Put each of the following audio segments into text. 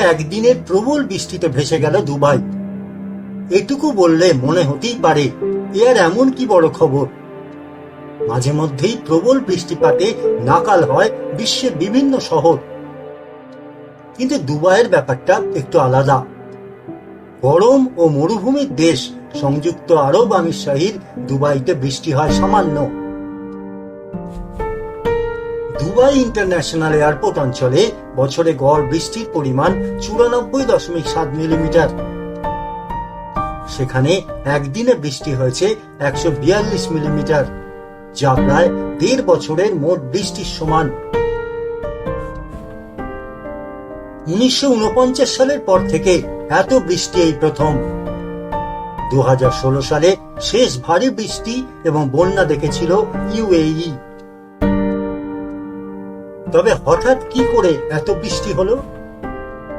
একদিনের প্রবল বৃষ্টিতে ভেসে গেল দুবাই। এটুকু বললে মনে হতেই পারে, এ আর এমন কি বড় খবর? মাঝে মধ্যেই প্রবল বৃষ্টিপাতে নাকাল হয় বিশ্বের বিভিন্ন শহর। কিন্তু দুবাইয়ের ব্যাপারটা একটু আলাদা। গরম ও মরুভূমির দেশ সংযুক্ত আরব আমিরশাহীর দুবাইতে বৃষ্টি হয় সামান্য। দুবাই ইন্টারন্যাশনাল এয়ারপোর্ট অঞ্চলে বছরে গড় বৃষ্টির পরিমাণ চুরানব্বই দশমিক সাত মিলিমিটার। সেখানে একদিনে বৃষ্টি হয়েছে একশো বিয়াল্লিশ মিলিমিটার, যা প্রায় দেড় বছরের মোট বৃষ্টির সমান। উনিশশো উনপঞ্চাশ সালের পর থেকে এত বৃষ্টি এই প্রথম। দু হাজার ষোলো সালে শেষ ভারী বৃষ্টি এবং বন্যা দেখেছিল ইউএই তবে হঠাৎ কি করে এত বৃষ্টি হলো?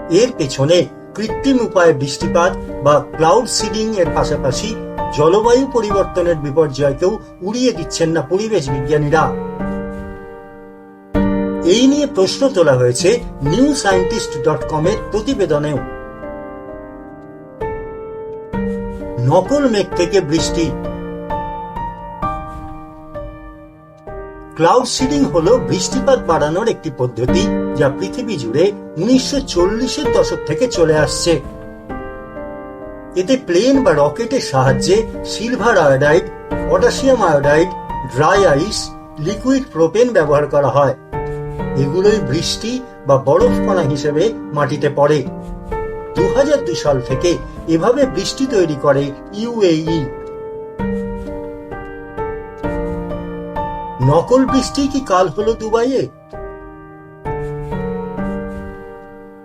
এর পেছনে কৃত্রিম উপায়ে বৃষ্টিপাত বা ক্লাউড সিডিং এর পাশাপাশি জলবায়ু পরিবর্তনের বিপর্যয়কেও উড়িয়ে দিচ্ছেন না পরিবেশ বিজ্ঞানীরা। এই নিয়ে প্রশ্ন তোলা হয়েছে নিউ সায়েন্টিস্ট ডট কম এর প্রতিবেদনেও। নকল মেঘ থেকে বৃষ্টি ক্লাউড সিডিং হল বৃষ্টিপাত বাড়ানোর একটি পদ্ধতি যা পৃথিবী জুড়ে উনিশশো চল্লিশের দশক থেকে চলে আসছে। এতে প্লেন বা রকেটের সাহায্যে silver iodide, potassium iodide, dry ice, liquid propane ব্যবহার করা হয়। এগুলোই বৃষ্টি বা বরফ কণা হিসেবে মাটিতে পড়ে। দু সাল থেকে এভাবে বৃষ্টি তৈরি করে ইউএই। নকল বৃষ্টি কি কাল হলো দুবাইয়ে?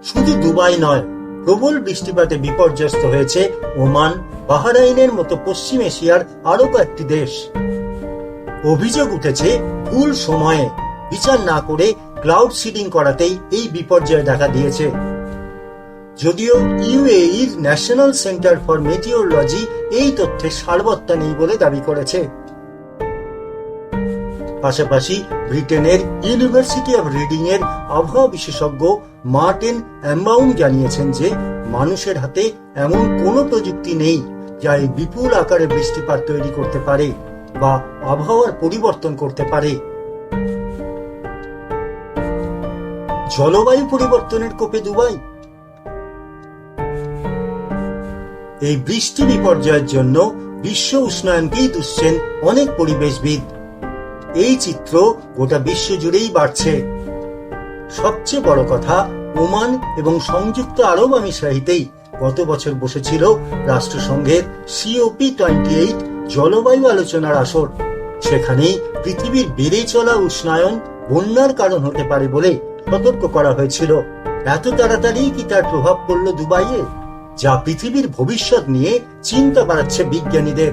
শুধু দুবাই নয়, প্রবল বৃষ্টিপাতে বিপর্যস্ত হয়েছে ওমান, বাহারাইনের মতো পশ্চিম এশিয়ার আরও কয়েকটি দেশ। অভিযোগ উঠেছে, ভুল সময়ে বিচার না করে ক্লাউড সিডিং করাতেই এই বিপর্যয় দেখা দিয়েছে। যদিও ইউএইর ন্যাশনাল সেন্টার ফর মেটিওরোলজি এই তথ্যের সারবত্তা নেই বলে দাবি করেছে। পাশাপাশি ব্রিটেনের ইউনিভার্সিটি অব রিডিং এর আবহাওয়া বিশেষজ্ঞ মার্টিন অ্যাম্বাউন জানিয়েছেন যে মানুষের হাতে এমন কোনো প্রযুক্তি নেই যা এই বিপুল আকারে বৃষ্টিপাত তৈরি করতে পারে বা আবহাওয়ার পরিবর্তন করতে পারে। জলবায়ু পরিবর্তনের কোপে দুবাই। এই বৃষ্টি বিপর্যয়ের জন্য বিশ্ব উষ্ণায়নকেই দুষছেন অনেক পরিবেশবিদ। এই চিত্র গোটা বিশ্ব জুড়েই বাড়ছে। সবচেয়ে বড় কথা, ওমান এবং সংযুক্ত আরব আমিরশাহিতেই গত বছর বসেছিল রাষ্ট্রসংঘের সিওপি টোয়েন্টি এইট জলবায়ু আলোচনার আসর। সেখানেই পৃথিবীর বেড়ে চলা উষ্ণায়ন বন্যার কারণ হতে পারে বলে সতর্ক করা হয়েছিল। এত তাড়াতাড়ি কি তার প্রভাব পড়ল দুবাইয়ে? যা পৃথিবীর ভবিষ্যৎ নিয়ে চিন্তা বাড়াচ্ছে বিজ্ঞানীদের।